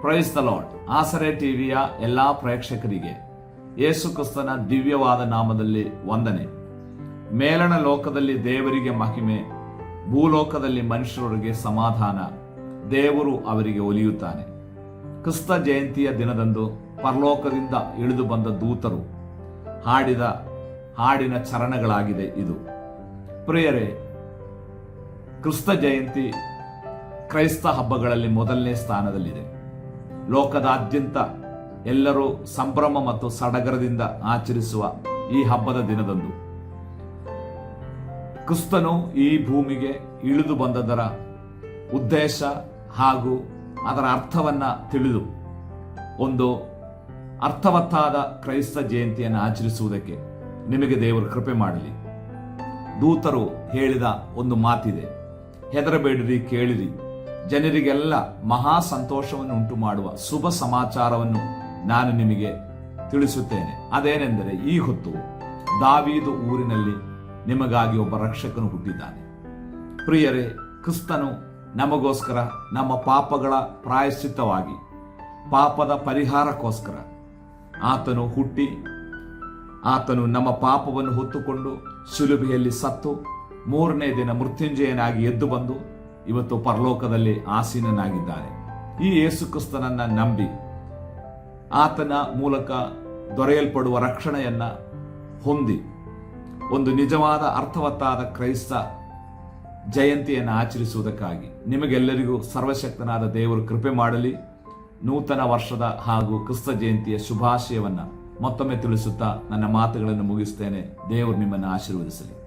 Praise the lord ಆಸರೆ ಟಿವಿಯ ಎಲ್ಲಾ ಪ್ರೇಕ್ಷಕರಿಗೆ ಯೇಸು ಕ್ರಿಸ್ತನ ದಿವ್ಯವಾದ ನಾಮದಲ್ಲಿ ವಂದನೆ. ಮೇಲಣ ಲೋಕದಲ್ಲಿ ದೇವರಿಗೆ ಮಹಿಮೆ, ಭೂಲೋಕದಲ್ಲಿ ಮನುಷ್ಯರೊಳಗೆ ಸಮಾಧಾನ, ದೇವರು ಅವರಿಗೆ ಒಲಿಯುತ್ತಾನೆ. ಕ್ರಿಸ್ತ ಜಯಂತಿಯ ದಿನದಂದು ಪರಲೋಕದಿಂದ ಇಳಿದು ಬಂದ ದೂತರು ಹಾಡಿದ, ಹಾಡಿನ ಚರಣಗಳಾಗಿದೆ ಇದು. ಪ್ರಿಯರೇ, ಕ್ರಿಸ್ತ ಜಯಂತಿ ಕ್ರೈಸ್ತ ಹಬ್ಬಗಳಲ್ಲಿ ಮೊದಲನೇ ಸ್ಥಾನದಲ್ಲಿದೆ. ಲೋಕದಾದ್ಯಂತ ಎಲ್ಲರೂ ಸಂಭ್ರಮ ಮತ್ತು ಸಡಗರದಿಂದ ಆಚರಿಸುವ ಈ ಹಬ್ಬದ ದಿನದಂದು. ಕ್ರಿಸ್ತನು ಈ ಭೂಮಿಗೆ ಇಳಿದು ಬಂದದರ ಉದ್ದೇಶ ಹಾಗೂ ಅದರ ಅರ್ಥವನ್ನ ತಿಳಿದು ಒಂದು ಅರ್ಥವತ್ತಾದ ಕ್ರೈಸ್ತ ಜಯಂತಿಯನ್ನು ಆಚರಿಸುವುದಕ್ಕೆ ನಿಮಗೆ ದೇವರು ಕೃಪೆ ಮಾಡಲಿ. ದೂತರು ಹೇಳಿದ ಒಂದು ಮಾತಿದೆ, ಹೆದರಬೇಡಿರಿ, ಕೇಳಿರಿ. ಜನರಿಗೆಲ್ಲ ಮಹಾ ಸಂತೋಷವನ್ನು ಉಂಟು ಮಾಡುವ ಶುಭ ಸಮಾಚಾರವನ್ನು ನಾನು ನಿಮಗೆ ತಿಳಿಸುತ್ತೇನೆ. ಅದೇನೆಂದರೆ ಈ ಹೊತ್ತು ದಾವೀದು ಊರಿನಲ್ಲಿ ನಿಮಗಾಗಿ ಒಬ್ಬ ರಕ್ಷಕನು ಹುಟ್ಟಿದ್ದಾನೆ. ಪ್ರಿಯರೇ, ಕ್ರಿಸ್ತನು ನಮಗೋಸ್ಕರ, ನಮ್ಮ ಪಾಪಗಳ ಪ್ರಾಯಶ್ಚಿತ್ತವಾಗಿ, ಪಾಪದ ಪರಿಹಾರಕ್ಕೋಸ್ಕರ ಆತನು ಹುಟ್ಟಿ, ಆತನು ನಮ್ಮ ಪಾಪವನ್ನು ಹೊತ್ತುಕೊಂಡು ಸುಲಭೆಯಲ್ಲಿ ಸತ್ತು, ಮೂರನೇ ದಿನ ಮೃತ್ಯುಂಜಯನಾಗಿ ಎದ್ದು ಬಂದು ಇವತ್ತು ಪರಲೋಕದಲ್ಲಿ ಆಸೀನನಾಗಿದ್ದಾನೆ. ಈ ಯೇಸುಕ್ರಿಸ್ತನನ್ನು ನಂಬಿ ಆತನ ಮೂಲಕ ದೊರೆಯಲ್ಪಡುವ ರಕ್ಷಣೆಯನ್ನು ಹೊಂದಿ ಒಂದು ನಿಜವಾದ ಅರ್ಥವತ್ತಾದ ಕ್ರೈಸ್ತ ಜಯಂತಿಯನ್ನು ಆಚರಿಸುವುದಕ್ಕಾಗಿ ನಿಮಗೆಲ್ಲರಿಗೂ ಸರ್ವಶಕ್ತನಾದ ದೇವರು ಕೃಪೆ ಮಾಡಲಿ. ನೂತನ ವರ್ಷದ ಹಾಗೂ ಕ್ರಿಸ್ತ ಜಯಂತಿಯ ಶುಭಾಶಯವನ್ನು ಮತ್ತೊಮ್ಮೆ ತಿಳಿಸುತ್ತಾ ನನ್ನ ಮಾತುಗಳನ್ನು ಮುಗಿಸ್ತೇನೆ. ದೇವರು ನಿಮ್ಮನ್ನು ಆಶೀರ್ವದಿಸಲಿ.